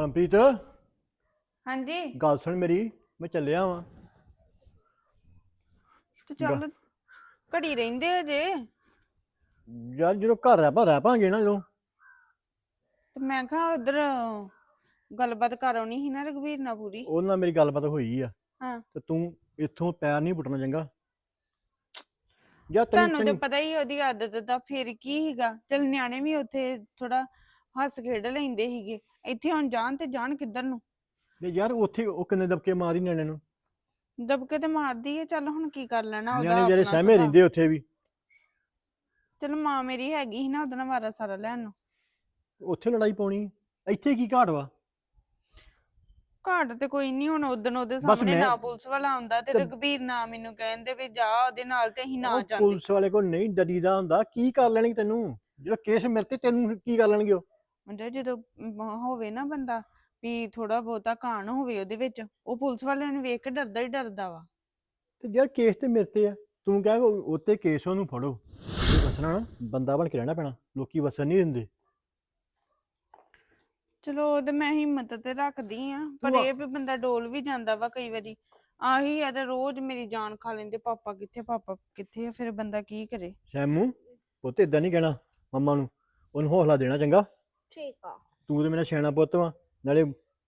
ਮਨਪ੍ਰੀਤ? ਹਾਂਜੀ। ਗੱਲ ਸੁਣ ਮੇਰੀ ਮੈਂ ਚੱਲਿਆ ਵਾਂ। ਤੇ ਚੱਲ ਘੜੀ ਰਹਿੰਦੇ ਅਜੇ ਯਾਰ ਜਦੋਂ ਘਰ ਰਹਿ ਪਾ ਰਹਿ ਪਾਂਗੇ ਨਾ ਜਦੋਂ। ਤੇ ਮੈਂ ਕਿਹਾ ਉਧਰ ਗੱਲਬਾਤ ਕਰਾਉਣੀ ਸੀ ਨਾ ਰਘਵੀਰ ਨਾਲ ਪੂਰੀ। ਉਹਦੇ ਨਾਲ ਮੇਰੀ ਗੱਲਬਾਤ ਹੋਈ ਆ। ਹਾਂ। ਤੇ ਤੂੰ ਇੱਥੋਂ ਪੈਰ ਨਹੀਂ ਪੁੱਟਣਾ ਚੰਗਾ। ਤੁਹਾਨੂੰ ਤੇ ਪਤਾ ਹੀ ਉਹਦੀ ਆਦਤ ਦਾ ਫਿਰ ਕੀ ਹੈਗਾ ਚਲ ਨਿਆਣੇ ਵੀ ਉੱਥੇ ਥੋੜਾ ਹੱਸ ਖੇਡ ਲੈਂਦੇ ਸੀਗੇ। ਇੱਥੇ ਹੁਣ ਜਾਣ ਤੇ ਜਾਣ ਕਿੱਧਰ ਨੂੰ? ਤੇ ਯਾਰ ਉੱਥੇ ਉਹ ਕਿੰਨੇ ਦਬਕੇ ਮਾਰੀ ਨਿਆਣੇ ਨੂੰ? ਦਬਕੇ ਤੇ ਮਾਰਦੀ ਹੈ ਚੱਲ ਹੁਣ ਕੀ ਕਰ ਲੈਣਾ ਉਹਦਾ ਨਿਆਣੇ ਜਿਹੜੇ ਆਪਣਾ ਸਹਿਮੇ ਸੁਭਾਅ। ਰਹਿੰਦੇ ਉੱਥੇ ਵੀ। ਚਲ ਮਾਂ ਮੇਰੀ ਹੈਗੀ ਸੀ ਨਾ ਉਹਦਾ ਵਾਰਾ ਸਾਰਾ ਲੈਣ ਨੂੰ। ਉੱਥੇ ਲੜਾਈ ਪਾਉਣੀ ਇੱਥੇ ਕੀ ਘਾਟ ਵਾ? ਘਾਟ ਤੇ ਕੋਈ ਨਹੀਂ ਹੁਣ ਉਦੋਂ ਉਹਦੇ ਸਾਹਮਣੇ ਮੈਂ- ਨਾ ਪੁਲਿਸ ਵਾਲਾ ਆਉਂਦਾ ਤੇ ਤੇ- ਰਘਬੀਰ ਨਾ ਮੈਨੂੰ ਕਹਿੰਦੇ ਵੀ ਜਾ ਉਹਦੇ ਨਾਲ ਤੇ ਅਸੀਂ ਨਾ ਉਹ ਜਾਂਦੇ। ਪੁਲਿਸ ਵਾਲੇ ਕੋਲ ਨਹੀਂ ਡਰੀਦਾ ਹੁੰਦਾ। ਕੀ ਕਰ ਲੈਣਗੇ ਤੈਨੂੰ? ਜਦੋਂ ਕੇਸ ਮੇਰੇ ਤੇ ਤੈਨੂੰ ਕੀ ਕਰ ਲੈਣਗੇ ਉਹ? ਮੁੰਡੇ ਜਦੋਂ ਅਮ, ਹੋਵੇ ਨਾ ਬੰਦਾ ਵੀ ਥੋੜਾ ਬਹੁਤਾ ਕਾਣ ਹੋਵੇ ਉਹਦੇ ਵਿੱਚ ਉਹ ਪੁਲਿਸ ਵਾਲਿਆਂ ਨੂੰ ਵੇਖ ਕੇ ਡਰਦਾ ਹੀ ਡਰਦਾ ਵਾ। ਤੇ ਯਾਰ ਕੇਸ ਤੇ ਮੇਰੇ ਤੇ ਆ। ਤੂੰ ਕਹਿ ਉੱਤੇ ਕੇਸ ਉਹਨੂੰ ਫੜੋ। ਵਸਣਾ ਨਾ ਬੰਦਾ ਬਣ ਕੇ ਰਹਿਣਾ ਪੈਣਾ ਲੋਕੀ ਵਸਣ ਨਹੀਂ ਦਿੰਦੇ। ਚਲੋ ਉਹ ਤੇ ਮੈਂ ਹਿੰਮਤ ਤੇ ਰੱਖਦੀ ਆ ਪਰ ਤੂੰ ਆ- ਇਹ ਵੀ ਬੰਦਾ ਡੋਲ ਵੀ ਜਾਂਦਾ ਵਾ ਕਈ ਵਾਰੀ। ਆਹੀ ਆ ਤੇ ਰੋਜ਼ ਮੇਰੀ ਜਾਨ ਖਾ ਲੈਂਦੇ ਪਾਪਾ ਕਿੱਥੇ ਪਾਪਾ ਕਿੱਥੇ ਆ ਫਿਰ ਬੰਦਾ ਕੀ ਕਰੇ? ਸ਼ੈਮੂ ਪੁੱਤ ਇਦਾਂ ਨਹੀਂ ਕਹਿਣਾ ਮੰਮਾ ਨੂੰ ਉਹਨੂੰ ਹੌਸਲਾ ਦੇਣਾ ਚੰਗਾ। ਠੀਕ ਆ। ਤੂੰ ਤੇ ਮੇਰਾ ਸਿਆਣਾ ਪੁੱਤ ਵਾ ਨਾਲੇ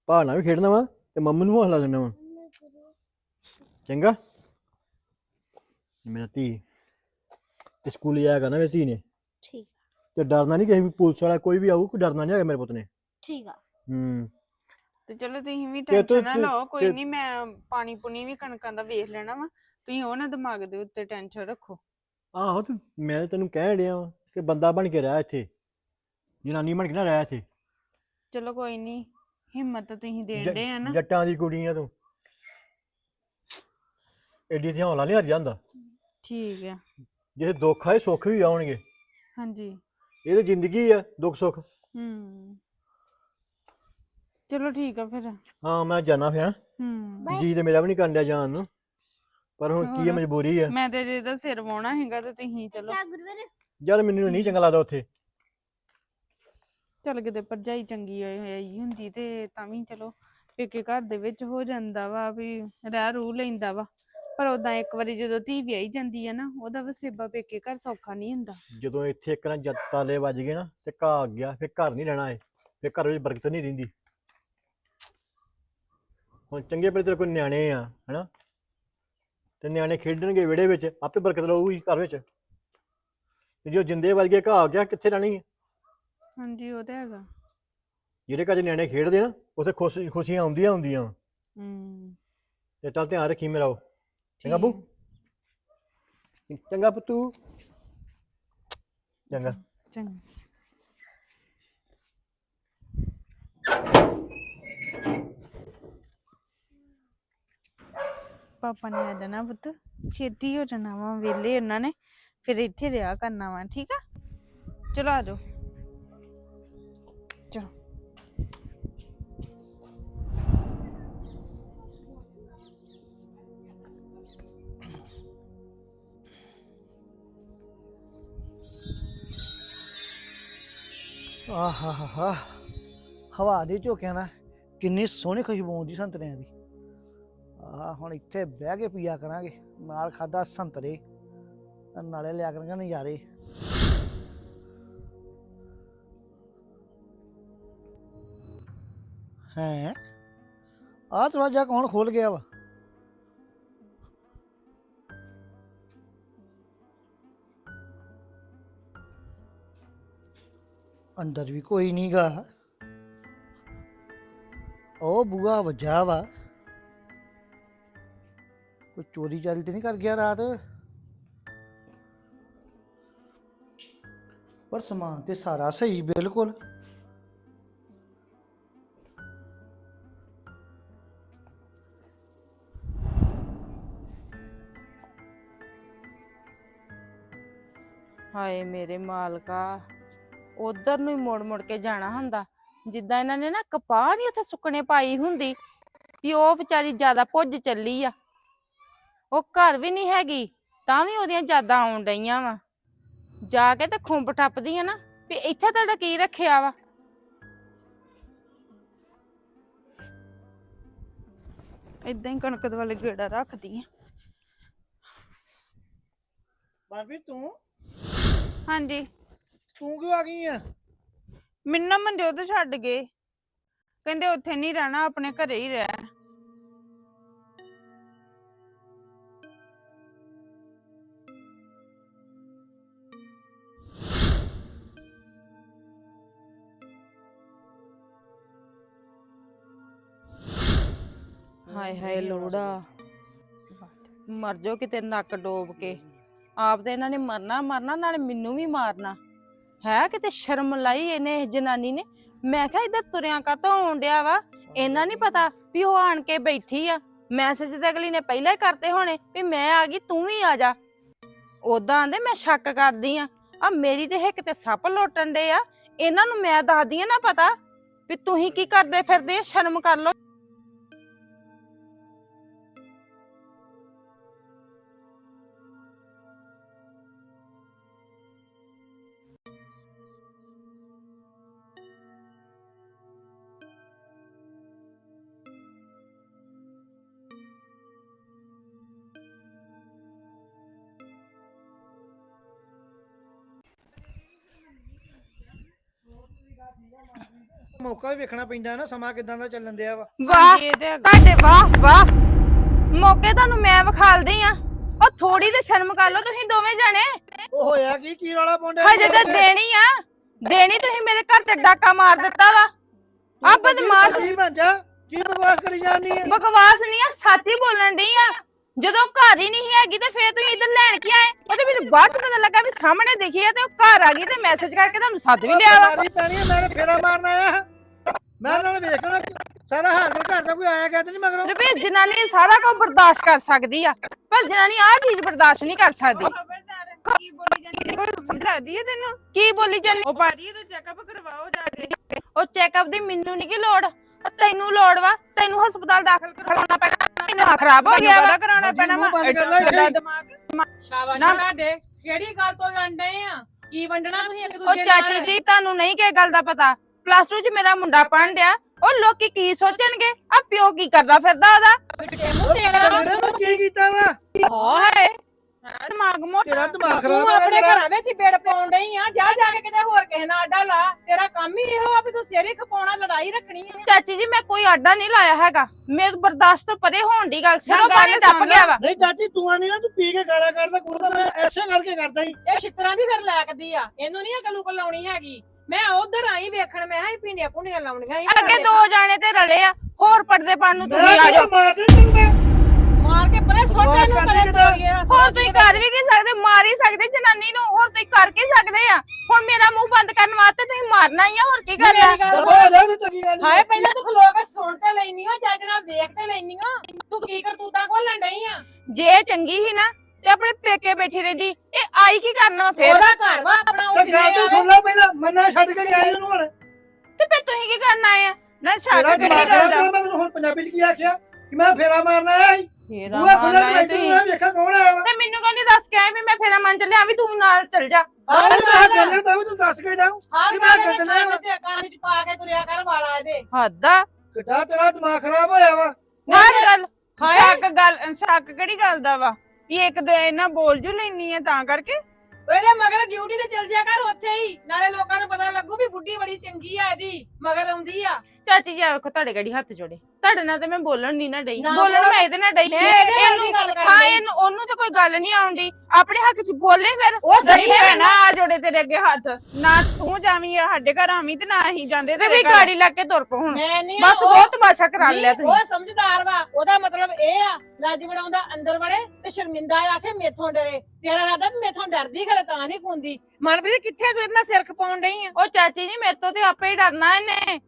ਭਾਣਾ ਵੀ ਖੇਡਣਾ ਵਾ ਤੇ ਮੰਮੀ ਨੂੰ ਹੌਸਲਾ ਦੇਣਾ ਵਾ। ਚੰਗਾ। ਮੇਰਾ ਧੀ ਤੇ ਸਕੂਲ ਜਾਇਆ ਕਰਨਾ ਮੇਰੀ ਧੀ ਨੇ। ਠੀਕ ਤੇ ਡਰਨਾ ਨਹੀਂ ਕਿਸੇ ਵੀ ਪੁਲਿਸ ਵਾਲਾ ਕੋਈ ਵੀ ਆਊ ਕੋਈ ਡਰਨਾ ਨਹੀਂ ਹੈਗਾ ਮੇਰੇ ਪੁੱਤ ਨੇ। ਠੀਕ ਆ। ਹੂੰ। ਤੇ ਚਲੋ ਤੁਸੀਂ ਵੀ ਤੇ ਟੈਨਸ਼ਨ ਨਾ ਲਓ ਕੋਈ ਤੇ- ਨਹੀਂ ਮੈਂ ਪਾਣੀ ਪੁਣੀ ਵੀ ਕਣਕਾਂ ਦਾ ਵੇਖ ਲੈਣਾ ਵਾ। ਤੁਸੀਂ ਉਹ ਨਾ ਦਿਮਾਗ ਦੇ ਉੱਤੇ ਟੈਨਸ਼ਨ ਰੱਖੋ। ਆਹੋ ਤੇ ਮੈਂ ਤੈਨੂੰ ਕਹਿ ਰਿਹਾ ਵਾਂ ਕਿ ਬੰਦਾ ਬਣ ਕੇ ਰਹਿ ਇੱਥੇ। ਜਨਾਨੀ ਬਣ ਕੇ ਨਾ ਰਹਿ ਇੱਥੇ। ਚਲੋ ਕੋਈ ਨਹੀਂ ਹਿੰਮਤ ਤਾਂ ਤੁਸੀਂ ਜ- ਦੇ ਆ ਨਾ। ਜੱਟਾਂ ਦੀ ਕੁੜੀ ਆ ਤੂੰ। ਐਡੀ ਤੇ ਹੌਲਾ ਨਹੀਂ ਹਰ ਜਾਂਦਾ ਠੀਕ ਆ। ਜੇ ਦੁੱਖ ਆਏ ਸੁੱਖ ਵੀ ਆਉਣਗੇ। ਹਾਂਜੀ। ਇਹ ਤਾਂ ਜ਼ਿੰਦਗੀ ਆ ਦੁੱਖ ਸੁੱਖ। ਹੂੰ। ਚਲੋ ਠੀਕ ਆ ਫਿਰ। ਹਾਂ ਮੈਂ ਜਾਣਾ ਫਿਰ। ਹੂੰ। ਜੀ ਤੇ ਮੇਰਾ ਵੀ ਨਹੀਂ ਕਰਨ ਡਿਆ ਜਾਣ ਨੂੰ। ਪਰ ਹੁਣ ਕੀ ਆ ਹੋਰ। ਮਜਬੂਰੀ ਆ। ਮੈਂ ਤੇ ਜੇ ਇਹਦਾ ਸਿਰ ਵਾਉਣਾ ਹੈਗਾ ਤੇ ਤੁਸੀਂ ਚਲੋ। ਕਿਆ ਗੁਰਵਰ। ਯਾਰ ਮੈਨੂੰ ਨਹੀਂ ਚੰਗਾ ਲੱਗਦਾ ਉੱਥੇ। ਚੱਲ ਕਿਤੇ ਭਰਜਾਈ ਚੰਗੀ ਹੋਈ ਹੋਈ ਹੁੰਦੀ ਤੇ ਤਾਂ ਵੀ ਚਲੋ ਪੇਕੇ ਘਰ ਦੇ ਵਿੱਚ ਹੋ ਜਾਂਦਾ ਵਾ ਵੀ ਰਹਿ ਰੂ ਲੈਂਦਾ ਵਾ। ਪਰ ਉਦਾਂ ਇੱਕ ਵਾਰੀ ਜਦੋਂ ਧੀ ਵਿਆਹੀ ਜਾਂਦੀ ਆ ਨਾ, ਉਹਦਾ ਵਸੇਬਾ ਪੇਕੇ ਘਰ ਸੌਖਾ ਨਹੀਂ ਹੁੰਦਾ। ਜਦੋਂ ਇੱਥੇ ਇੱਕ ਨਾ ਜੱਟ ਤਾਲੇ ਵੱਜ ਗਏ ਨਾ ਤੇ ਘਾ ਆ ਗਿਆ, ਫਿਰ ਘਰ ਨਹੀਂ ਰਹਿਣਾ ਏ ਫਿਰ ਘਰ ਵਿੱਚ ਬਰਕਤ ਨਹੀਂ ਰਹਿੰਦੀ। ਹੁਣ ਚੰਗੇ ਪਰ ਤੇਰੇ ਕੋਲ ਨਿਆਣੇ ਆ, ਹਨਾ? ਤੇ ਨਿਆਣੇ ਖੇਡਣਗੇ ਵਿਹੜੇ ਵਿੱਚ, ਆਪੇ ਬਰਕਤ ਰਹੂਗੀ ਘਰ ਵਿੱਚ। ਤੇ ਜੋ ਜਿੰਦੇ ਵੱਜ ਗਏ ਘਾ ਆ ਗਿਆ, ਕਿੱਥੇ ਰਹਿਣੀ ਹੈ ਹਾਂਜੀ ਉਹ ਤੇ ਹੈਗਾ। ਜਿਹੜੇ ਘਰ 'ਚ ਨਿਆਣੇ ਖੇਡਦੇ ਨਾ ਉੱਥੇ ਖੁਸ਼ ਖੁਸ਼ੀਆਂ ਆਉਂਦੀਆਂ ਹੁੰਦੀਆਂ। ਵਾਂ। ਹੂੰ। ਤੇ ਚੱਲ ਧਿਆਨ ਰੱਖੀ ਮੇਰਾ ਉਹ। ਚੰਗਾ ਬੂ? ਚੰਗਾ ਪੁੱਤੂ। ਚੰਗਾ। ਚੰਗਾ। ਪਾਪਾ ਨੇ ਆ ਜਾਣਾ ਪੁੱਤ ਛੇਤੀ ਹੋ ਜਾਣਾ ਵਾ ਵੇਲੇ ਉਹਨਾਂ ਨੇ ਫਿਰ ਇੱਥੇ ਰਿਹਾ ਕਰਨਾ ਵਾ ਠੀਕ ਆ? ਚਲੋ ਆ ਜਾਓ। ਆਹਾ ਹਾ ਹਵਾ ਦੇ ਝੋਕਿਆਂ ਨਾਲ ਕਿੰਨੀ ਸੋਹਣੀ ਖੁਸ਼ਬੂ ਆਉਂਦੀ ਸੰਤਰਿਆਂ ਦੀ। ਆ ਹੁਣ ਇੱਥੇ ਬਹਿ ਕੇ ਪੀਆ ਕਰਾਂਗੇ। ਨਾਲ ਖਾਦਾ ਸੰਤਰੇ। ਨਾਲੇ ਲਿਆ ਕਰਾਂਗੇ ਨਜ਼ਾਰੇ। ਹੈ? ਆ ਦਰਵਾਜ਼ਾ ਕੌਣ ਖੋਲ ਗਿਆ ਵਾ? ਅੰਦਰ ਵੀ ਕੋਈ ਨਹੀਂਗਾ ਉਹ ਬੂਆ ਵੱਜਾ ਵਾ ਕੋਈ ਚੋਰੀ ਚਾਰੀ ਤੇ ਨਹੀਂ ਕਰ ਗਿਆ ਰਾਤ ਪਰ ਸਮਾਨ ਤੇ ਸਾਰਾ ਸਹੀ ਬਿਲਕੁਲ ਹਾਏ ਮੇਰੇ ਮਾਲਕਾ ਉਧਰ ਨੂੰ ਹੀ ਮੋੜ ਮੋੜ ਕੇ ਜਾਣਾ ਹੁੰਦਾ। ਜਿੱਦਾਂ ਇਹਨਾਂ ਨੇ ਨਾ ਕਪਾਹ ਨਹੀਂ ਉੱਥੇ ਸੁੱਕਣੇ ਪਾਈ ਹੁੰਦੀ ਵੀ ਉਹ ਵਿਚਾਰੀ ਜ਼ਿਆਦਾ ਭੁੱਜ ਚੱਲੀ ਆ। ਉਹ ਘਰ ਵੀ ਨਹੀਂ ਹੈਗੀ ਤਾਂ ਵੀ ਉਹਦੀਆਂ ਯਾਦਾਂ ਆਉਣ ਡਈਆਂ ਵਾ। ਜਾ ਕੇ ਤੇ ਖੁੰਬ ਟੱਪਦੀ ਆ ਨਾ ਵੀ ਇੱਥੇ ਤੁਹਾਡਾ ਕੀ ਰੱਖਿਆ ਵਾ? ਇਦਾਂ ਹੀ ਕਣਕ ਦੇ ਵਾਲੇ ਗੇੜਾ ਰੱਖਦੀ ਆ। ਮਨਪ੍ਰੀਤ ਤੂੰ? ਹਾਂਜੀ। ਤੂੰ ਕਿਉਂ ਆ ਗਈ ਆ? ਮੈਨੂੰ ਨਾ ਮਨਜੋਤ ਛੱਡ ਗਏ। ਕਹਿੰਦੇ ਉੱਥੇ ਨਹੀਂ ਰਹਿਣਾ ਆਪਣੇ ਘਰੇ ਹੀ ਰਹਿ। ਹਾਏ ਹਾਏ ਲੋੜਾ। ਮਰ ਜਾਓ ਕਿਤੇ ਨੱਕ ਡੋਬ ਕੇ। ਆਪ ਤੇ ਇਹਨਾਂ ਨੇ ਮਰਨਾ ਮਰਨਾ ਨਾਲੇ ਮੈਨੂੰ ਵੀ ਮਾਰਨਾ। ਹੈ ਕਿਤੇ ਸ਼ਰਮ ਲਾਈ ਇਹਨੇ ਇਸ ਜਨਾਨੀ ਨੇ? ਮੈਂ ਕਿਹਾ ਇਧਰ ਤੁਰਿਆਂ ਕਾਤੋਂ ਆਉਣ ਡਿਆ ਵਾ। ਇਹਨਾਂ ਨਹੀਂ ਪਤਾ ਵੀ ਉਹ ਆਣ ਕੇ ਬੈਠੀ ਆ। ਮੈਸੇਜ ਤੇ ਅਗਲੀ ਨੇ ਪਹਿਲਾਂ ਹੀ ਕਰਤੇ ਹੋਣੇ ਵੀ ਮੈਂ ਆ ਗਈ, ਤੂੰ ਵੀ ਆ ਜਾ। ਉਦਾਂ ਆਂਦੇ ਮੈਂ ਸ਼ੱਕ ਕਰਦੀ ਆ। ਆ ਮੇਰੀ ਤੇ ਹਿੱਕ ਤੇ ਸੱਪ ਲੋਟਣ ਡੇ ਆ। ਇਹਨਾਂ ਨੂੰ ਮੈਂ ਦੱਸਦੀ ਆ ਨਾ ਪਤਾ ਵੀ ਤੁਸੀਂ ਕੀ ਕਰਦੇ ਫਿਰਦੇ ਆ, ਸ਼ਰਮ ਕਰ ਲੋ ਮੌਕਾ ਵੀ ਵੇਖਣਾ ਪੈਂਦਾ ਨਾ ਸਮਾਂ ਕਿਦਾਂ ਦਾ ਚੱਲਣ ਦਿਆ ਵਾ। ਵਾਹ ਇਹ ਤੇ ਹੈਗਾ। ਤੁਹਾਡੇ ਵਾਹ ਵਾਹ। ਮੌਕੇ ਤੁਹਾਨੂੰ ਮੈਂ ਵਿਖਾਲਦੀ ਆ ਉਹ ਥੋੜੀ ਤੇ ਸ਼ਰਮ ਕਰ ਲਓ ਤੁਸੀਂ ਦੋਵੇਂ ਜਣੇ। ਉਹ ਹੋਇਆ ਕੀ? ਕੀ ਵਾਲਾ ਪੌਂਡਾ ਹਜੇ ਤਾਂ ਦੇਣੀ ਆ। ਦੇਣੀ ਤੁਸੀਂ ਮੇਰੇ ਘਰ ਤੇ ਡਾਕਾ ਮਾਰ ਦਿੱਤਾ ਵਾ। ਆ ਬਦਮਾਸ਼। ਕੀ ਬਣ ਜਾ ਕੀ ਬਕਵਾਸ ਕਰੀ ਜਾਂਦੀ ਹੈ ਬਕਵਾਸ ਨਹੀਂ ਆ ਸੱਚ ਹੀ ਬੋਲਣ ਡਈ ਆ। ਜਦੋਂ ਘਰ ਹੀ ਨਹੀਂ ਹੈਗੀ ਤੇ ਫੇਰ ਤੁਸੀਂ ਇੱਧਰ ਲੈਣ ਕੀ ਆਏ? ਉਹ ਤੇ ਮੈਨੂੰ ਬਾਅਦ ਚ ਪਤਾ ਲੱਗਾ ਵੀ ਸਾਹਮਣੇ ਦਿਖੀ ਆ ਤੇ ਉਹ ਘਰ ਆ ਗਈ ਤੇ ਮੈਸੇਜ ਕਰਕੇ ਤੁਹਾਨੂੰ ਸੱਦ ਵੀ ਲਿਆ ਵਾ। ਸਾਰੀ ਪੈਣੀ ਹੈ, ਮੈਂ ਤਾਂ ਫੇਰਾ ਮਾਰਨ ਆਇਆ। ਮੈਂ ਨਾਲ ਵੇਖ ਲੈਣਾ ਕਿ ਸਾਰਾ ਹਾਲ ਘਰ ਦਾ ਕੋਈ ਆਇਆ ਗਿਆ ਤੇ ਨਹੀਂ ਮਗਰੋਂ? ਰੁਪਏ ਜਨਾਨੀ ਸਾਰਾ ਕੁਝ ਬਰਦਾਸ਼ਤ ਕਰ ਸਕਦੀ ਆ। ਪਰ ਜਨਾਨੀ ਆਹ ਚੀਜ਼ ਬਰਦਾਸ਼ਤ ਨਹੀਂ ਕਰ ਸਕਦੀ। ਖਬਰਦਾਰ ਕੀ ਬੋਲੀ ਜਾਂਦੀ ਕੋਈ ਸਮਝ ਲੱਗਦੀ ਹੈ ਤੈਨੂੰ? ਕੀ ਬੋਲੀ ਜਾਨੀ ਉਹ ਪਾਰੀ ਇਹਦਾ ਚੈੱਕਅਪ ਕਰਵਾਓ ਜਾ ਕੇ। ਉਹ ਚੈੱਕਅਪ ਦੀ ਮੈਨੂੰ ਨਹੀਂ ਕੀ ਲੋੜ। ਉਹ ਤੈਨੂੰ ਲੋੜ ਵਾ। ਤੈਨੂੰ ਹਸਪਤਾਲ ਦਾਖਲ ਕਰਾਉਣਾ ਪੈਣਾ। ਮੈਨੂੰ ਖਰਾਬ ਹੋ ਗਿਆ ਵਾ। ਕਰਾਉਣਾ ਪੈਣਾ ਵਾ। ਦਿਮਾਗ। ਸ਼ਾਬਾਸ਼ ਨਾ- ਤੁਹਾਡੇ ਕਿਹੜੀ ਗੱਲ ਤੋਂ ਲੜਦੇ ਆ? ਕੀ ਵੰਡਣਾ ਤੁਸੀਂ ਇੱਕ ਉਹ ਦੂਜੇ ਚਾਚੀ ਜੀ ਤੁਹਾਨੂੰ ਨਹੀਂ ਕੀ ਗੱਲ ਦਾ ਪਤਾ। ਪਲੱਸ 2 ਚ ਮੇਰਾ ਮੁੰਡਾ ਪੜ੍ਹਨ ਡਿਆ ਉਹ ਲੋਕੀ ਕੀ ਸੋਚਣਗੇ? ਆ ਪਿਓ ਕੀ ਕਰਦਾ ਫਿਰਦਾ ਉਹਦਾ? ਤੇਰਾ ਮੈਂ ਕੀ ਕੀਤਾ ਵਾ? ਹਾਏ। ਦਿਮਾਗ ਮੋਟਾ। ਤੇਰਾ ਦਿਮਾਗ ਤੂੰ ਖਰਾਬ ਹੈ ਆਪਣੇ ਤੇਰਾ। ਘਰਾਂ ਵਿੱਚ ਹੀ ਬੇੜ ਪਾਉਣ ਡਈ ਆ। ਜਾ ਜਾ ਕੇ ਕਿਤੇ ਹੋਰ ਕਿਸੇ ਨਾਲ ਆਡਾ ਲਾ। ਤੇਰਾ ਕੰਮ ਹੀ ਇਹੋ ਆ ਵੀ ਤੂੰ ਸਿਰ ਹੀ ਖਪਾਉਣਾ ਲੜਾਈ ਰੱਖਣੀ ਆ। ਚਾਚੀ ਜੀ ਮੈਂ ਕੋਈ ਆਡਾ ਨਹੀਂ ਲਾਇਆ ਹੈਗਾ। ਮੇਰੇ ਬਰਦਾਸ਼ਤ ਤੋਂ ਪਰੇ ਹੋਣ ਦੀ ਗੱਲ ਸਿਰੋਂ ਗੱਲ ਪਾਣੀ ਟੱਪ ਗਿਆ ਵਾ। ਨਹੀਂ ਚਾਚੀ ਤੂੰ ਆ ਨਹੀਂ ਨਾ ਤੂੰ ਪੀ ਕੇ ਗਾਲਾਂ ਕੱਢਦਾ ਕੁੜਦਾ ਮੈਂ ਐਸੇ ਕਰਕੇ ਕਰਦਾ ਹੀ ਇਹ ਛਿੱਤਰਾਂ ਦੀ ਫਿਰ ਲੈਕਦੀ ਆ। ਇਹਨੂੰ ਨਹੀਂ ਅਕਲੂ ਕੋ ਲਾਉਣੀ ਹੈਗੀ। ਮੈਂ ਉਧਰ ਆਈ ਵੇਖਣ ਮੈਂ ਹਾਂ ਪਿੰਡੀਆਂ ਪੁੰਡੀਆਂ ਲਾਉਣੀਆਂ ਸੀ ਅੱਗੇ ਦੋ ਜਾਣੇ ਤੇ ਰਲੇ ਆ ਹੋਰ ਪਰਦੇ ਪਾਣ ਨੂੰ ਤੁਸੀਂ ਆ ਜਾਓ। ਮਾਰ ਦੇ ਤੈਨੂੰ ਮੈਂ ਮਾਰ ਕੇ ਪਰੇ ਸੁੱਟ ਕਰਦੀ ਪਰੇ? ਤੋਰੀਏ ਹੋਰ ਤੁਸੀਂ ਕਰ ਵੀ ਕੀ ਸਕਦੇ ਮਾਰ ਹੀ ਸਕਦੇ ਜਨਾਨੀ ਨੂੰ ਹੋਰ ਤੁਸੀਂ ਕਰ ਕੀ ਸਕਦੇ ਆ? ਹੁਣ ਮੇਰਾ ਮੂੰਹ ਬੰਦ ਕਰਨ ਵਾਸਤੇ ਤੁਸੀਂ ਮਾਰਨਾ ਹੀ ਆ ਹੋਰ ਕੀ ਕਰਨਾ ਹੋ ਜਾ ਤੂੰ ਹਾਏ ਪਹਿਲਾਂ ਤੂੰ ਖਲੋ ਕੇ ਸੁਣ ਤੇ ਲੈਣੀ ਓ ਜੱਜ ਨਾਲ ਵੇਖ ਤੇ ਲੈਣੀ ਓ ਤੂੰ ਕੀ ਕਰਤੂਤਾਂ ਖੋਲਣ ਡਈ ਆ। ਜੇ ਚੰਗੀ ਸੀ ਨਾ ਤੇ ਆਪਣੇ ਪੇਕੇ ਬੈਠੀ ਰਹਿੰਦੀ ਇਹ ਆਈ ਕੀ ਕਰਨਾ ਫੇਰ? ਉਹਦਾ ਘਰ ਵਾ ਆਪਣਾ ਉਹ ਤਾਂ ਗੱਲ ਤੂੰ ਸੁਣ ਲੈ ਪਹਿਲਾਂ ਮੰਨਾ ਛੱਡ ਕੇ ਗਿਆ ਇਹਨੂੰ ਹੁਣ। ਤੇ ਫੇਰ ਤੁਸੀਂ ਕੀ ਕਰਨਾ ਆ? ਨਾ ਛੱਡ ਤੇਰਾ ਦਿਮਾਗ ਖਰਾਬ ਕਰ ਮੈਂ ਤੈਨੂੰ ਹੁਣ ਪੰਜਾਬੀ ਚ ਕੀ ਆਖਿਆ? ਕਿ ਮੈਂ ਫੇਰਾ ਮਾਰਨਾ ਆਇਆ ਸੀ। ਫੇਰਾ ਬੂਆ ਖੁੱਲਾ ਕੇ ਬੈਠੀ ਮੈਂ ਵੇਖਾਂ ਕੌਣ ਆਇਆ ਵਾ। ਤੇ ਮੈਨੂੰ ਕਹਿੰਦੀ ਦੱਸ ਕੇ ਆਏ ਵੀ ਮੈਂ ਫੇਰਾ ਮੰਨ ਚੱਲਿਆ ਵੀ ਤੂੰ ਨਾਲ ਚੱਲ ਜਾ। ਆਹ ਮੈਂ ਚੱਲਿਆ ਤਾਂ ਵੀ ਤੂੰ ਦੱਸ ਕੇ ਜਾਉਂ ਹਰ ਕਿ ਮੈਂ ਗੱਲ ਦੇ। ਕੰਨ ਚ ਕੰਨ ਚ ਪਾ ਕੇ ਤੁਰਿਆ ਕਰ ਵਾਲਾ ਇਹਦੇ। ਹੱਦਾ ਕਿੱਡਾ ਤੇਰਾ ਦਿਮਾਗ ਖਰਾਬ ਹੋਇਆ ਵਾ। ਬਸ ਗੱਲ। ਸ਼ੱਕ ਗੱਲ ਸ਼ੱਕ ਕਿਹੜੀ ਗੱਲ ਦਾ ਵਾ? ਵੀ ਇੱਕ ਦੇ ਇਹਨਾਂ ਬੋਲ ਜੂ ਲੈਣੀ ਆ ਤਾਂ ਕਰਕੇ। ਇਹਦੇ ਮਗਰ ਡਿਊਟੀ ਤੇ ਚਲ ਜਾ ਕਰ ਉੱਥੇ ਹੀ। ਨਾਲੇ ਲੋਕਾਂ ਨੂੰ ਪਤਾ ਲੱਗੂ ਵੀ ਬੁੱਢੀ ਬੜੀ ਚੰਗੀ ਆ ਇਹਦੀ ਮਗਰ ਆਉਂਦੀ ਆ। ਚਾਚੀ ਜੀ ਆ ਵੇਖੋ ਤੁਹਾਡੇ ਗੜੀ ਹੱਥ ਜੋੜੇ। ਤੁਹਾਡੇ ਨਾਲ ਤੇ ਮੈਂ ਬੋਲਣ ਨਹੀਂ ਨਾ ਡਈ। ਨਾ ਬੋਲਣ ਬੋਲ। ਮੈਂ ਇਹਦੇ ਨਾਲ ਡਈ ਮੈਂ ਇਹਦੇ ਨਾਲ ਇਹਨੂੰ ਦੀ ਗੱਲ ਕਰਦੀ। ਹਾਂ ਇਹਨੂੰ ਉਹਨੂੰ ਤੇ ਕੋਈ ਗੱਲ ਨਹੀਂ ਆਉਂਦੀ ਆਪਣੇ ਹੱਕ 'ਚ ਬੋਲੇ ਫਿਰ। ਉਹ ਸਹੀ ਹੈ ਨਾ ਆ ਜੋੜੇ ਤੇਰੇ ਅੱਗੇ ਹੱਥ। ਨਾ ਤੂੰ ਜਾਵੀਂ ਆ ਸਾਡੇ ਘਰ ਆਵੀਂ ਤੇ ਨਾ ਅਸੀਂ ਜਾਂਦੇ ਤੇ ਵੀ ਗਾੜੀ ਲੱਗ ਕੇ ਤੁਰ ਪੋ ਹੁਣ। ਮੈਂ ਨਹੀਂ ਬਸ ਬਹੁਤ ਤਮਾਸ਼ਾ ਕਰਾ ਲਿਆ ਤੁਸੀਂ। ਉਹ ਸਮਝਦਾਰ ਵਾ। ਉਹਦਾ ਮਤਲਬ ਇਹ ਆ ਲੱਜ ਵੜਾਉਂਦਾ ਅੰਦਰ ਵੜੇ ਤੇ ਸ਼ਰਮਿੰਦਾ ਆ ਕੇ ਮੇਥੋਂ ਡਰੇ। ਤੇਰਾ ਰਾਦਾ ਮੇਥੋਂ ਡਰਦੀ ਖਰੇ ਤਾਂ ਨਹੀਂ ਕੁੰਦੀ ਮਨਪ੍ਰੀਤ ਕਿੱਥੇ ਤੂੰ ਇਹਨਾਂ ਸਿਰ ਖਪਾਉਣ ਡਈ ਆ? ਉਹ ਚਾਚੀ ਜੀ ਮੇਰੇ ਤੋਂ ਤੇ ਆਪੇ ਹੀ ਡਰਨਾ ਇਹਨੇ।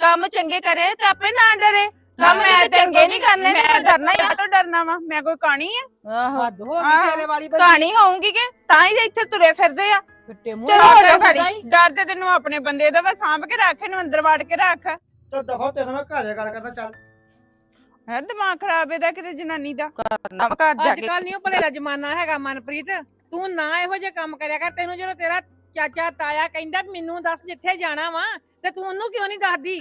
ਕੰਮ ਚੰਗੇ ਕਰੇ ਤੇ ਆਪੇ ਨਾ ਡਰੇ। ਕੰਮ ਮੈਂ ਚੰਗੇ ਨਹੀਂ ਕਰਨੇ ਤੇ ਮੈਂ ਡਰਨਾ ਹੀ ਆ। ਤਾਂ ਡਰਨਾ ਵਾ ਮੈਂ ਕੋਈ ਕਾਣੀ ਆ? ਆਹੋ। ਹੱਦ ਹੋ। ਗਈ ਤੇਰੇ ਵਾਲੀ ਬੜੀ ਕਹਾਣੀ ਹੋਊਗੀ ਕਿ? ਤਾਂ ਹੀ ਇੱਥੇ ਤੁਰੇ ਫਿਰਦੇ ਆ। ਫਿੱਟੇ ਮੂੰਹ ਚਲੋ ਨਾਲ ਹੋ ਜਾਓ ਗਾੜੀ। ਡਰ ਤੇ ਤੈਨੂੰ ਆਪਣੇ ਬੰਦੇ ਦਾ ਵਾ ਸਾਂਭ ਕੇ ਰੱਖ ਇਹਨੂੰ ਅੰਦਰ ਵੜ ਕੇ ਰੱਖ। ਤਾਂ ਦਫਾ ਤੇਰਾ ਮੈਂ ਘਰ ਗੱਲ ਕਰਦਾ ਚੱਲ। ਹੈ ਦਿਮਾਗ ਖਰਾਬ ਇਹਦਾ ਕਿਤੇ ਜਨਾਨੀ ਦਾ। ਨਾ ਘਰ ਜਾ ਅੱਜ ਕੇ। ਕੱਲ ਨਹੀਂ ਉਹ ਭਲੇ ਦਾ ਜ਼ਮਾਨਾ ਹੈਗਾ ਮਨਪ੍ਰੀਤ। ਤੂੰ ਨਾ ਇਹੋ ਜਿਹੇ ਕੰਮ ਕਰਿਆ ਕਰ ਤੈਨੂੰ ਜਦੋਂ ਤੇਰਾ ਚਾਚਾ ਤਾਇਆ ਕਹਿੰਦਾ ਮੈਨੂੰ ਦੱਸ ਜਿੱਥੇ ਜਾਣਾ ਵਾ ਤੇ ਤੂੰ ਉਹਨੂੰ ਕਿਉਂ ਨਹੀਂ ਦੱਸਦੀ?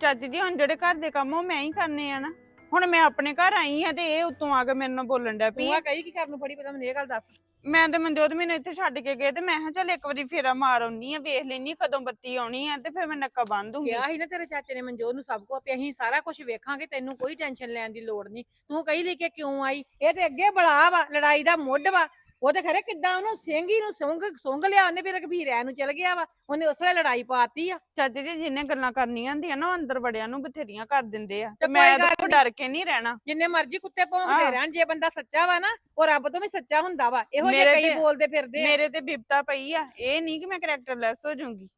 ਚੱਜ ਜੀ ਹੁਣ ਜਿਹੜੇ ਘਰ ਦੇ ਕੰਮ ਉਹ ਮੈਂ ਹੀ ਕਰਨੇ ਆ ਨਾ। ਹੁਣ ਮੈਂ ਆਪਣੇ ਘਰ ਆਈ ਆ ਤੇ ਇਹ ਉੱਤੋਂ ਆ ਕੇ ਮੇਰੇ ਨਾਲ ਬੋਲਣ ਡਿਆ ਪਈ ਤੂੰ ਆ ਕਹੀ ਕੀ ਕਰਨ ਨੂੰ ਫੜੀ ਪਤਾ ਮੈਨੂੰ ਇਹ ਗੱਲ ਦੱਸ। ਮੈਂ ਤੇ ਮਨਜੋਤ ਮੈਨੂੰ ਇੱਥੇ ਛੱਡ ਕੇ ਗਏ ਤੇ ਮੈਂ ਕਿਹਾ ਚੱਲ ਇੱਕ ਵਾਰੀ ਫੇਰਾ ਮਾਰ ਆਉਣੀ ਆ ਵੇਖ ਲੈਣੀ ਕਦੋਂ ਬੱਤੀ ਆਉਣੀ ਆ ਤੇ ਫਿਰ ਮੈਂ ਨੱਕਾ ਬੰਨ ਦੂੰਗੀ। ਕਿਹਾ ਸੀ ਨਾ ਤੇਰੇ ਚਾਚੇ ਨੇ ਮਨਜੋਤ ਨੂੰ ਸਭ ਕੁਝ ਵੀ ਅਸੀਂ ਸਾਰਾ ਕੁਝ ਵੇਖਾਂਗੇ ਤੈਨੂੰ ਕੋਈ ਟੈਨਸ਼ਨ ਲੈਣ ਦੀ ਲੋੜ ਨਹੀਂ। ਤੂੰ ਕਹੀ ਲਈ ਕਿ ਕਿਉਂ ਆਈ? ਇਹ ਤੇ ਅੱਗੇ ਬੜਾ ਵਾ ਲੜਾਈ ਦਾ ਮੁੱਢ ਵਾ। ਉਹ ਤੇ ਖਰੇ ਕਿੱਦਾਂ ਉਹਨੂੰ ਸਿੰਘੀ ਨੂੰ ਸੁੰਘ ਸੁੰਘ ਲਿਆ ਉਹਨੇ ਫਿਰ ਰਘਬੀਰਿਆਂ ਨੂੰ ਚਲ ਗਿਆ ਵਾ ਉਹਨੇ ਉਸ ਵੇਲੇ ਲੜਾਈ ਪਾਤੀ ਆ। ਚਾਚੇ ਜੀ ਜਿਹਨੇ ਗੱਲਾਂ ਕਰਨੀਆਂ ਹੁੰਦੀਆਂ ਨਾ ਉਹ ਅੰਦਰ ਵੜਿਆਂ ਨੂੰ ਬਥੇਰੀਆਂ ਕਰ ਦਿੰਦੇ ਆ। ਤੇ ਤੇ ਮੈਂ ਕੋਈ ਗੱਲ ਤਾਂ ਨੀ। ਡਰ ਕੇ ਨਹੀਂ ਰਹਿਣਾ। ਜਿੰਨੇ ਮਰਜ਼ੀ ਕੁੱਤੇ ਭੌਂਕਦੇ। ਰਹਿਣ ਜੇ ਬੰਦਾ ਸੱਚਾ ਵਾ ਨਾ ਉਹ ਰੱਬ ਤੋਂ ਵੀ ਸੱਚਾ ਹੁੰਦਾ ਵਾ ਇਹੋ ਜਿਹੇ ਮੇਰੇ ਕਈ ਤੇ- ਬੋਲਦੇ ਫਿਰਦੇ ਆ। ਮੇਰੇ ਤੇ ਬਿਪਤਾ ਪਈ ਆ ਇਹ ਨਹੀਂ ਕਿ ਮੈਂ ਕੈਰੈਕਟਰ ਲੈਸ ਹੋ ਜਾਊਂਗੀ।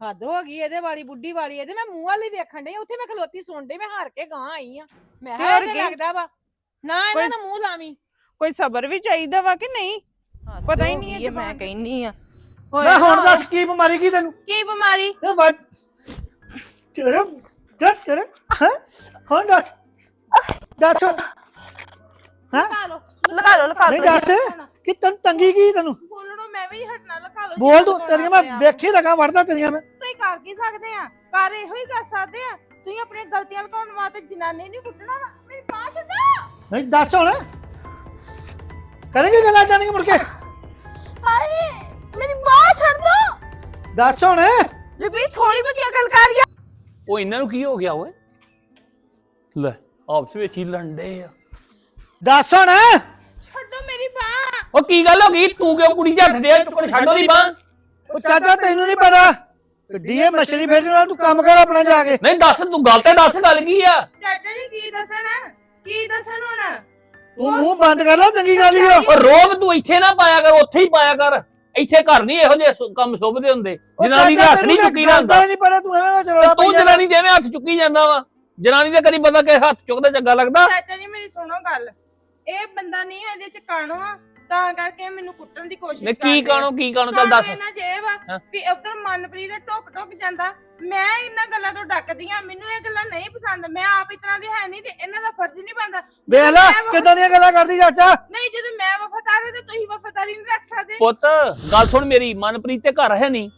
ਹੱਦ ਹੋ ਗਈ ਇਹਦੇ ਵਾਲੀ ਬੁੱਢੀ ਵਾਲੀ ਇਹਦੇ ਮੈਂ ਮੂੰਹ ਵਾਲੀ ਵੇਖਣ ਡਈ ਉੱਥੇ ਮੈਂ ਖਲੋਤੀ ਸੁਣ ਡਈ ਮੈਂ ਹਾਰ ਕੇ ਗਾਂ ਆਈ ਆ। ਮੈਂ ਹੋਰ ਕੀ? ਲੱਗਦਾ ਵਾ ਨਾ ਇਹਨਾਂ ਕੋਈ ਦਾ ਮੂੰਹ ਲਾਵੀਂ। ਕੋਈ ਸਬਰ ਵੀ ਚਾਹੀਦਾ ਵਾ ਕਿ ਨਹੀਂ? ਪਤਾ ਹੀ ਨਹੀਂ ਹੈ ਇਹ ਮੈਂ। ਕਹਿੰਨੀ ਆ ਨਾ ਹੁਣ ਦੱਸ ਕੀ ਬਿਮਾਰੀ ਕੀ ਤੈਨੂੰ? ਕੀ ਬਿਮਾਰੀ? ਇਹ ਵੱਜ ਚਰ ਚਰ ਚਰ ਹਾਂ? ਹੁਣ ਦੱਸ। ਦੱਸ। ਹਾਂ? ਲਗਾ ਲਓ ਲਗਾ ਲਗਾ ਨਹੀਂ ਦੱਸ ਕਿ ਤੈਨੂੰ ਤੰਗੀ ਕੀ ਤੈਨੂੰ? ਬੋਲਣੋਂ ਮੈਂ ਵੀ ਹਟਣਾ ਲਗਾ ਲਓ ਬੋਲ ਤੂੰ ਤੇਰੀਆਂ ਮੈਂ ਵੇਖੀ ਲਗਾ ਵੜਦਾ ਤੇਰੀਆਂ ਮੈਂ। ਤੁਸੀਂ ਕਰ ਕੀ ਸਕਦੇ ਆ? ਕਰ ਇਹੋ ਹੀ ਕਰ ਸਕਦੇ ਆ। ਤੁਸੀਂ ਆਪਣੀਆਂ ਗਲਤੀਆਂ ਲੁਕਾਉਣ ਵਾਸਤੇ ਜਨਾਨੀ ਨਹੀਂ ਕੁੱਟਣਾ ਮੇਰੀ ਬਾਹ ਛੱਡੋ! ਨਹੀਂ ਦੱਸ ਹੁਣ। ਕਰਾਂਗੇ ਗੱਲਾਂ ਜਾਣਗੇ ਮੁੜ ਕੇ? ਹਾਏ ਮੇਰੀ ਬਾਹ ਛੱਡ ਦੋ। ਦੱਸ ਹੁਣ। ਲਬੀ ਥੋੜੀ ਬਹੁਤੀ ਅਕਲ ਕਰ ਯਾਰ। ਉਹ ਇਹਨਾਂ ਨੂੰ ਕੀ ਹੋ ਗਿਆ ਓਏ? ਲੈ ਆਪਸ ਵਿੱਚ ਹੀ ਲੰਡੇ ਆ। ਦੱਸ ਹੁਣ। ਛੱਡੋ ਮੇਰੀ ਬਾਹ ਉਹ ਕੀ ਗੱਲ ਹੋ ਗਈ? ਤੂੰ ਕਿਉਂ ਕੁੜੀ ਦੇ? ਹੱਥ ਦੇ ਚੁੱਕਣ ਛੱਡੋ ਦੀ ਬਾਂਹ ਉਹ ਚਾਚਾ ਤੈਨੂੰ ਨਹੀਂ ਪਤਾ। ਡੀਏ ਮਛਲੀ ਫੇਰਦੇ ਨਾਲ ਤੂੰ ਕੰਮ ਕਰ ਆਪਣਾ ਜਾ ਕੇ। ਨਹੀਂ ਦੱਸ ਤੂੰ ਗੱਲ ਤੇ ਦੱਸ ਗੱਲ ਕੀ ਆ? ਚਾਚਾ ਜੀ ਕੀ ਦੱਸਣਾ? ਕੀ ਦੱਸਣ ਹੁਣ? ਤੂੰ ਮੂੰਹ ਬੰਦ ਕਰ ਲੈ ਚੰਗੀ ਗੱਲ ਹੀ ਉਹ ਰੋਬ ਤੂੰ ਇੱਥੇ ਨਾ ਪਾਇਆ ਕਰ ਉੱਥੇ ਹੀ ਪਾਇਆ ਕਰ। ਇੱਥੇ ਘਰ ਨਹੀਂ ਇਹੋ ਜਿਹੇ ਸੁ- ਕੰਮ ਸ਼ੁਭਦੇ ਹੁੰਦੇ। ਜਨਾਨੀ ਦੇ ਹੱਥ ਨਹੀਂ ਚੁੱਕੀ ਦਾ ਹੁੰਦਾ ਨਹੀਂ ਪਤਾ ਤੂੰ ਐਵੇਂ ਤੇ ਤੂੰ ਜਨਾਨੀ ਦੇ ਐਵੇਂ ਹੱਥ ਚੁੱਕੀ ਜਾਂਦਾ ਵਾ। ਜਨਾਨੀ ਦੇ ਕਦੀ ਪਤਾ ਕਿ ਹੱਥ ਚੁੱਕਦਾ ਚੰਗਾ ਲੱਗਦਾ। ਚਾਚਾ ਜੀ ਮੇਰੀ ਸੁਣੋ ਗੱਲ। ਇਹ ਬੰਦਾ ਨਹੀਂ ਇਹਦੇ ਚ ਕਾਣੋ ਆ। ਤਾਂ ਕਰਕੇ ਮੈਨੂੰ ਕੁੱਟਣ ਦੀ ਕੋਸ਼ਿਸ਼ ਨਹੀਂ ਕੀ ਆ। ਕਾਣੋ ਕੀ ਕਾਣੋ ਚੱਲ ਦੱਸ। ਇਹਨਾਂ ਜੇ ਵਾ ਹਾਂ। ਵੀ ਉਧਰ ਮਨਪ੍ਰੀਤ ਦੇ ਟੁੱਕ ਟੁੱਕ ਜਾਂਦਾ। ਮੈਂ ਇਹਨਾਂ ਗੱਲਾਂ ਤੋਂ ਡੱਕਦੀ ਆ ਮੈਨੂੰ ਇਹ ਗੱਲਾਂ ਨਹੀਂ ਪਸੰਦ। ਮੈਂ ਆਪ ਇਤਨਾ ਦੀ ਹੈ ਨਹੀਂ ਤੇ ਇਹਨਾਂ ਦਾ ਫਰਜ਼ ਨਹੀਂ ਬਣਦਾ। ਵੇਖ ਲੈ ਕਿਦਾਂ ਦੀਆਂ ਗੱਲਾਂ ਕਰਦੀ ਚਾਚਾ। ਨਹੀਂ ਜਦੋਂ ਮੈਂ ਵਫਾਦਾਰ ਹਾਂ ਤੇ ਤੁਸੀਂ ਵਫਾਦਾਰੀ ਨਹੀਂ ਰੱਖ ਸਕਦੇ। ਪੁੱਤ ਗੱਲ ਸੁਣ ਮੇਰੀ। ਮਨਪ੍ਰੀਤ ਤੇ ਘਰ ਹੈ ਨਹੀਂ।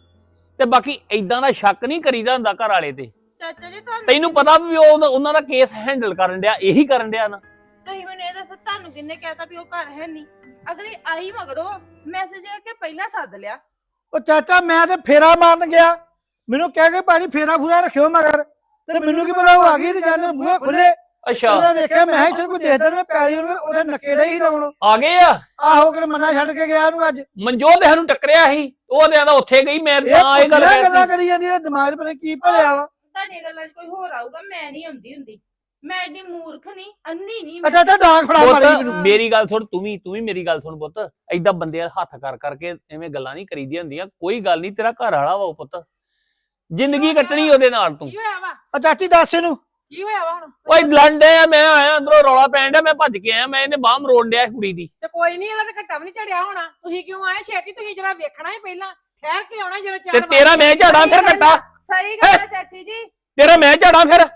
ਤੇ ਬਾਕੀ ਐਦਾਂ ਦਾ ਸ਼ੱਕ ਨਹੀਂ ਕਰੀਦਾ ਹੁੰਦਾ ਘਰ ਵਾਲੇ ਤੇ। ਚਾਚਾ ਜੀ ਤੁਹਾਨੂੰ ਤੈਨੂੰ ਪਤਾ ਵੀ ਉਹ ਉਹਨਾਂ ਦਾ ਕੇਸ ਹੈਂਡਲ ਕਰਨ ਡਿਆ ਇਹੀ ਕਰਨ ਡਿਆ ਨਾ। ਤੁਸੀਂ ਮੈਨੂੰ ਇਹ ਦੱਸੋ ਤੁਹਾਨੂੰ ਕਿੰਨੇ ਕਹਿਤਾ ਵੀ ਉਹ ਘਰ ਹੈ ਨਹੀਂ? ਅਗਲੀ ਆਈ ਮਗਰੋਂ ਮੈਸੇਜ ਕਰਕੇ ਪਹਿਲਾਂ ਸੱਦ ਲਿਆ। ਉਹ ਚਾਚਾ ਮੈਂ ਤੇ ਫੇਰਾ ਮਾਰਨ ਗਿਆ। ਮੈਨੂੰ ਕਹਿ ਕੇ ਭਾਜੀ ਫੇਰਾ ਫੂਰਾ ਰੱਖਿਓ ਮਗਰ। ਤੇ ਮੈਨੂੰ ਕੀ ਪਤਾ ਉਹ ਆ ਗਈ ਤੇ ਜਾਂਦੇ ਬੂਹੇ ਖੁੱਲੇ ਅੱਛਾ। ਉਹਨੇ ਵੇਖਿਆ ਮੈਂ ਕਿਹਾ ਇੱਥੇ ਕੋਈ ਦੇਖਦਾ ਨੀ, ਮੈਂ ਪੈਰੀ ਉਹਨੂੰ ਉਹਦੇ ਨੱਕੇ ਦੇ ਹੀ ਲਾਉਣ। ਆ ਗਏ ਆ? ਆਹੋ ਕਿ ਮੰਨਾ ਛੱਡ ਕੇ ਗਿਆ ਉਹਨੂੰ ਅੱਜ। ਮਨਜੋਤ ਸਾਨੂੰ ਟੱਕਰਿਆ ਸੀ। ਉਹ ਤੇ ਆਂਦਾ ਉੱਥੇ ਗਈ ਮੈਂ ਇਹ ਤਾਂ ਇਹ ਗੱਲ ਗੱਲਾਂ ਕਹਿਤੀ ਕਰੀ ਜਾਂਦੀ ਹੈ ਦਿਮਾਗ 'ਚ ਪਤਾ ਨੀ ਕੀ ਭਰਿਆ ਵਾ। ਤੁਹਾਡੀਆਂ ਗੱਲਾਂ 'ਚ ਕੋਈ ਹੋਰ ਆਊਗਾ ਮੈਂ ਨਹੀਂ ਆਉਂਦੀ ਹੁੰਦੀ। ਮੈਂ ਐਡੀ ਮੂਰਖ ਨਹੀਂ ਅੰਨੀ ਨਹੀਂ ਅੱਛਾ ਅੱਛਾ ਡਾਂਗ ਫੜਾ ਮਾਰੀ ਪੁੱਤ ਮੈਨੂੰ। ਮੇਰੀ ਗੱਲ ਸੁਣ ਤੂੰ ਵੀ ਤੂੰ ਵੀ ਮੇਰੀ ਗੱਲ ਸੁਣ ਪੁੱਤ। ਐਦਾਂ ਬੰਦੇ ਨਾਲ ਹੱਥ ਕਰ ਕਰਕੇ ਐਵੇਂ ਗੱਲਾਂ ਨਹੀਂ ਕਰੀਦੀਆਂ ਹੁੰਦੀਆਂ। ਕੋਈ ਗੱਲ ਨਹੀਂ ਤੇਰਾ ਘਰ ਵਾਲਾ ਵਾ ਉਹ ਪੁੱਤ। ਜ਼ਿੰਦਗੀ ਕੱਟਣੀ ਉਹਦੇ ਨਾਲ ਤੂੰ। ਕੀ ਹੋਇਆ ਵਾ? ਆ ਚਾਚੀ ਦੱਸ ਇਹਨੂੰ। ਕੀ ਹੋਇਆ ਵਾ ਹੁਣ? ਓਏ ਲੰਡੇ ਆ ਮੈਂ ਆਇਆ ਅੰਦਰੋਂ ਰੌਲਾ ਪੈਣ ਡਿਆ ਮੈਂ ਭੱਜ ਕੇ ਆਇਆ ਮੈਂ ਇਹਨੇ ਬਾਹਮ ਮਰੋੜ ਡਿਆ ਕੁੜੀ ਦੀ। ਤੇ ਕੋਈ ਨਹੀਂ ਇਹਦਾ ਤਾਂ ਘੱਟਾ ਵੀ ਨਹੀਂ ਚੜਿਆ ਹੋਣਾ। ਤੁਸੀਂ ਕਿਉਂ ਆਏ ਛੇਤੀ? ਤੁਸੀਂ ਜਰਾ ਵੇਖਣਾ ਹੀ ਪਹਿਲਾਂ। ਠਹਿਰ ਕੇ ਆਉਣਾ ਜਦੋਂ ਤੇ ਚਾਰ ਤੇਰਾ ਮੈਂ ਝਾੜਾ ਫਿਰ ਕੱਟਾ ਸਹੀ ਗੱਲ ਹੈ ਚਾਚੀ ਜੀ। ਤੇਰਾ ਮੈਂ ਝਾੜਾ ਫਿਰ?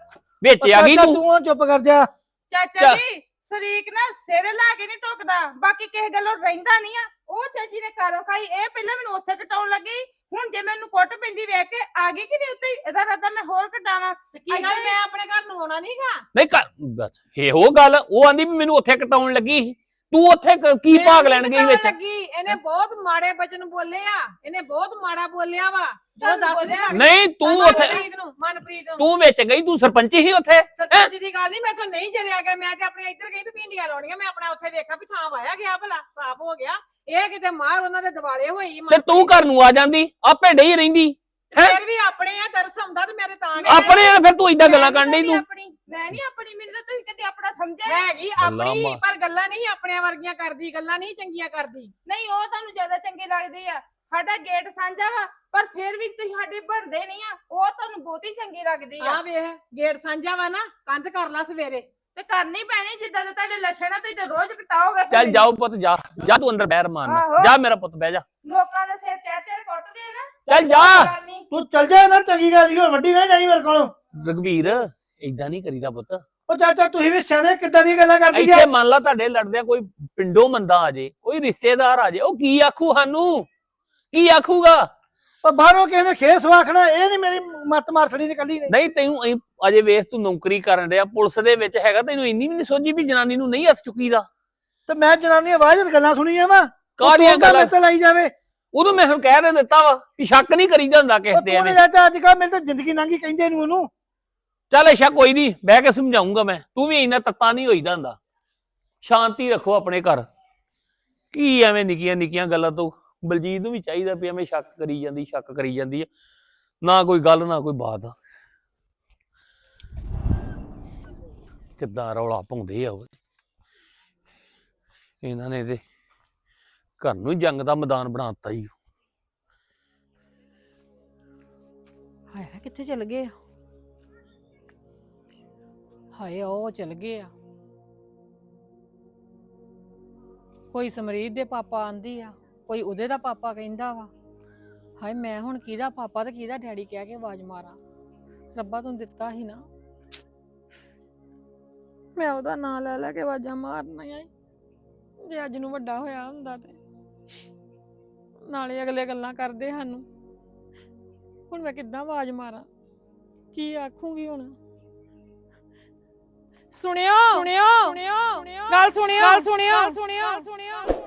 ਵਿੱਚ ਆ ਗਈ ਚਾਚਾ ਤੂੰ? ਤੂੰ ਹੁਣ ਚੁੱਪ ਕਰ ਜਾ। ਚਾਚਾ ਚੱਲ। ਜੀ ਸਰੀਕ ਨਾ ਸਿਰ ਲਾ ਕੇ ਨਹੀਂ ਟੋਕਦਾ। ਬਾਕੀ ਕਿਸੇ ਗੱਲੋਂ ਰਹਿੰਦਾ ਨਹੀਂ ਆ। ਉਹ ਚਾਚੀ ਨੇ ਕਾਰੋ ਖਾਈ। ਇਹ ਪਹਿਲਾਂ ਮੈਨੂੰ ਉੱਥੇ ਕਟਾਉਣ ਲੱਗੀ। ਹੁਣ ਜੇ ਮੈਨੂੰ ਕੁੱਟ ਪੈਂਦੀ ਵੇਖ ਕੇ ਆ ਗਈ ਕਿ ਨਹੀਂ ਉੱਤੇ ਹੀ? ਇਹਦਾ ਰੱਦਾ ਮੈਂ ਹੋਰ ਕਟਾਵਾਂ। ਕੀ ਗੱਲ ਮੈਂ ਆਪਣੇ ਘਰ ਨੂੰ ਆਉਣਾ ਨਹੀਂਗਾ ਨਹੀਂ ਕਰ ਬਸ ਇਹ ਗੱਲ ਉਹ ਆਂਦੀ ਵੀ ਮੈਨੂੰ ਉੱਥੇ ਕਟਾਉਣ ਲੱਗੀ ਸੀ। ਤੂੰ ਉੱਥੇ ਕ- ਕੀ ਭਾਗ ਲੈਣ ਗਈ ਵਿੱਚ? ਲੱਗੀ ਇਹਨੇ ਬਹੁਤ ਮਾੜੇ ਬਚਨ ਬੋਲੇ ਆ ਇਹਨੇ ਬਹੁਤ ਮਾੜਾ ਬੋਲਿਆ ਵਾ। ਜੋ ਤੁਹਾਨੂੰ ਦੱਸ ਬੋਲਿਆ? ਨਹੀਂ ਤੂੰ ਉੱਥੇ ਮਨਪ੍ਰੀਤ ਨੂੰ ਮਨਪ੍ਰੀਤ ਨੂੰ। ਤੂੰ ਵਿੱਚ ਗਈ ਤੂੰ ਸਰਪੰਚ ਹੀ ਉੱਥੇ? ਸਰਪੰਚ ਦੀ ਗੱਲ ਨਹੀਂ ਮੈਥੋਂ ਨਹੀਂ ਜਰਿਆ ਗਿਆ। ਮੈਂ ਤੇ ਆਪਣੇ ਇੱਧਰ ਗਈ ਵੀ ਪਿੰਡੀਆਂ ਲਾਉਣੀਆਂ। ਮੈਂ ਆਪਣਾ ਉੱਥੇ ਵੇਖਿਆ ਵੀ ਥਾਂ ਵਾਇਆ ਗਿਆ ਭਲਾ ਸਾਫ਼ ਹੋ ਗਿਆ। ਇਹ ਕਿਤੇ ਮਾਰ ਉਹਨਾਂ ਦੇ ਦਿਵਾਲੇ ਹੋਈ ਤੇ ਤੂੰ ਘਰ ਨੂੰ ਆ ਜਾਂਦੀ ਆਪੇ ਡਈ ਰਹਿੰਦੀ? ਫਿਰ ਵੀ ਆਪਣੇ ਆ ਤਰਸ ਆਉਂਦਾ ਤੇ ਮੇਰੇ ਤਾਂ ਆਪਣੇ ਨਾਲ ਫਿਰ ਤੂੰ ਇਦਾਂ ਗੱਲਾਂ ਕਰਨ ਡਈ ਤੂੰ? ਆਪਣੀ ਮੈਂ ਨਹੀਂ ਆਪਣੀ ਮੈਨੂੰ ਤਾਂ ਤੁਸੀਂ ਕਦੇ ਆਪਣਾ ਸਮਝਿਆ ਹੈਗੀ ਆਪਣੀ ਅੱਲਾਮਾ। ਪਰ ਗੱਲਾਂ ਨਹੀਂ ਆਪਣਿਆਂ ਵਰਗੀਆਂ ਕਰਦੀ ਗੱਲਾਂ ਨਹੀਂ ਚੰਗੀਆਂ ਕਰਦੀ। ਨਹੀਂ ਉਹ ਤੁਹਾਨੂੰ ਜ਼ਿਆਦਾ ਚੰਗੇ ਲੱਗਦੇ ਆ। ਸਾਡਾ ਗੇਟ ਸਾਂਝਾ ਵਾ ਪਰ ਫਿਰ ਵੀ ਤੁਸੀਂ ਸਾਡੇ ਬਣਦੇ ਨਹੀਂ ਆ। ਉਹ ਤੁਹਾਨੂੰ ਬਹੁਤੀ ਚੰਗੀ ਲੱਗਦੀ ਆ। ਆ ਵੇਖ ਗੇਟ ਸਾਂਝਾ ਵਾ ਨਾ ਕੰਧ ਕਰ ਲਾ ਸਵੇਰੇ। ਤੇ ਕਰਨੀ ਪੈਣੀ ਜਿੱਦਾਂ ਦੇ ਤੁਹਾਡੇ ਲੱਛਣ ਆ ਤੁਸੀਂ ਤੇ ਰੋਜ਼ ਕਟਾਓਗੇ ਫਿਰ। ਚੱਲ। ਜਾਓ ਪੁੱਤ ਜਾ। ਜਾ ਤੂੰ ਅੰਦਰ ਬਹਿਰ ਮਾਰ ਆਹੋ। ਜਾ ਮੇਰਾ ਪੁੱਤ ਬਹਿ ਜਾ। ਲੋਕਾਂ ਦੇ ਸਿਰ ਚੜ ਚੜ ਕੁੱਟਦੇ ਆ ਨਾ। ਚੱਲ ਜਾ। ਤੂੰ ਚੱਲ ਜਾ ਨਾ ਚੰਗੀ ਗੱਲ ਹੀ ਹੋਰ ਵੱਡੀ ਨਾ ਜਾਈ ਮੇਰੇ ਕੋਲੋਂ। ਰਗਵੀਰ ਇਦਾਂ ਨਹੀਂ ਕਰੀਦਾ ਪੁੱਤ। ਉਹ ਚਾਚਾ ਤੁਸੀਂ ਵੀ ਸਿਆਣੇ ਕਿੱਦਾਂ ਦੀਆਂ ਗੱਲਾਂ ਕਰਦੀ ਆ? ਇੱਥੇ ਮੰਨ ਲਾ ਤੁਹਾਡੇ ਲੜਦੇ ਕੋਈ ਪਿੰਡੋਂ ਬੰਦਾ ਆ ਜੇ ਕੋਈ ਰਿਸ਼ਤੇਦਾਰ ਆ ਜੇ ਉਹ ਕੀ ਆਖੂ ਸਾਨੂੰ? ਕੀ ਆਖੂਗਾ? ਉਹ ਬਾਹਰੋਂ ਕਿਸੇ ਨੇ ਖੇਸ ਵਾਖਣਾ ਇਹ ਨਹੀਂ ਮੇਰੀ ਮੱਤ ਮਾਰ ਛੜੀ ਨਿਕਲੀ ਨੇ। ਨਹੀਂ ਤੈਨੂੰ ਅਸੀਂ- ਅਜੇ ਵੇਖ ਤੂੰ ਨੌਕਰੀ ਕਰਨ ਡਿਆ ਪੁਲਿਸ ਦੇ ਵਿੱਚ ਹੈਗਾ ਤੈਨੂੰ ਇੰਨੀ ਵੀ ਨਹੀਂ ਸੋਝੀ ਵੀ ਜਨਾਨੀ ਨੂੰ ਨਹੀਂ ਹੱਥ ਚੁੱਕੀਦਾ। ਤੇ ਮੈਂ ਜਨਾਨੀ ਆਵਾਜ਼ ਗੱਲਾਂ ਸੁਣੀਆਂ ਵਾ ਕਾਹਦੀਆਂ ਗੱਲਾਂ? ਤੇ ਲਾਈ ਜਾਵੇ। ਉਦੋਂ ਮੈਂ ਹੁਣ ਕਹਿ ਦੇ ਦਿੱਤਾ ਵਾ ਵੀ ਸ਼ੱਕ ਨਹੀਂ ਕਰੀਦਾ ਹੁੰਦਾ ਕਿਸੇ ਤੇ ਐਵੇਂ ਨਹੀਂ ਚਾਚਾ ਅੱਜ ਕੱਲ ਮੇਰੇ ਤਾਂ ਜ਼ਿੰਦਗੀ ਲੰਘੀ ਕਹਿੰਦੇ ਨੂੰ ਉਹਨੂੰ। ਚੱਲ ਅੱਛਾ ਕੋਈ ਨਹੀਂ ਬਹਿ ਕੇ ਸਮਝਾਉਂਗਾ ਮੈਂ। ਤੂੰ ਵੀ ਇੰਨਾ ਤੱਤਾ ਨਹੀਂ ਹੋਈਦਾ ਹੁੰਦਾ। ਸ਼ਾਂਤੀ ਰੱਖੋ ਆਪਣੇ ਘਰ। ਕੀ ਐਵੇਂ ਨਿੱਕੀਆਂ ਨਿੱਕੀਆਂ ਗੱਲਾਂ ਤੋਂ ਬਲਜੀਤ ਨੂੰ ਵੀ ਚਾਹੀਦਾ ਵੀ ਐਵੇਂ ਸ਼ੱਕ ਕਰੀ ਜਾਂਦੀ ਸ਼ੱਕ ਕਰੀ ਜਾਂਦੀ ਹੈ ਨਾ ਕੋਈ ਗੱਲ ਨਾ ਕੋਈ ਬਾਤ। ਆ ਕਿੱਦਾਂ ਰੌਲਾ ਪਾਉਂਦੇ ਆ ਉਹ। ਇਹਨਾਂ ਨੇ ਤੇ ਘਰ ਨੂੰ ਜੰਗ ਦਾ ਮੈਦਾਨ ਬਣਾ ਦਿੱਤਾ ਹੀ ਹਾਏ ਹਾਏ, ਕਿੱਥੇ ਚਲ ਗਏ ਆ? ਹਾਏ, ਉਹ ਚਲ ਗਏ ਆ। ਕੋਈ ਸਮਰੀਤ ਦੇ ਪਾਪਾ ਆਂਦੀ ਆ, ਕੋਈ ਉਹਦੇ ਦਾ ਪਾਪਾ ਕਹਿੰਦਾ ਵਾ। ਹਾਏ, ਮੈਂ ਹੁਣ ਕਿਹਦਾ ਪਾਪਾ ਤੇ ਕਿਹਦਾ ਡੈਡੀ ਕਹਿ ਕੇ ਆਵਾਜ਼ ਮਾਰਾਂ? ਰੱਬਾ ਤੂੰ ਦਿੱਤਾ ਸੀ ਨਾ। ਮੈਂ ਉਹਦਾ ਨਾਂ ਲੈ ਲੈ ਕੇ ਆਵਾਜ਼ਾਂ ਮਾਰਨੀਆਂ ਈ। ਜੇ ਅੱਜ ਨੂੰ ਵੱਡਾ ਹੋਇਆ ਹੁੰਦਾ ਤੇ। ਨਾਲੇ ਅਗਲੇ ਗੱਲਾਂ ਕਰਦੇ ਸਾਨੂੰ ਹੁਣ ਮੈਂ ਕਿੱਦਾਂ ਆਵਾਜ਼ ਮਾਰਾਂ? ਕੀ ਆਖੂੰਗੀ ਹੁਣ? ਸੁਣਿਓ? ਸੁਣਿਓ? ਸੁਣਿਓ? ਗੱਲ ਸੁਣਿਓ? ਗੱਲ ਸੁਣਿਓ? ਸੁਣਿਓ? ਸੁਣਿਓ?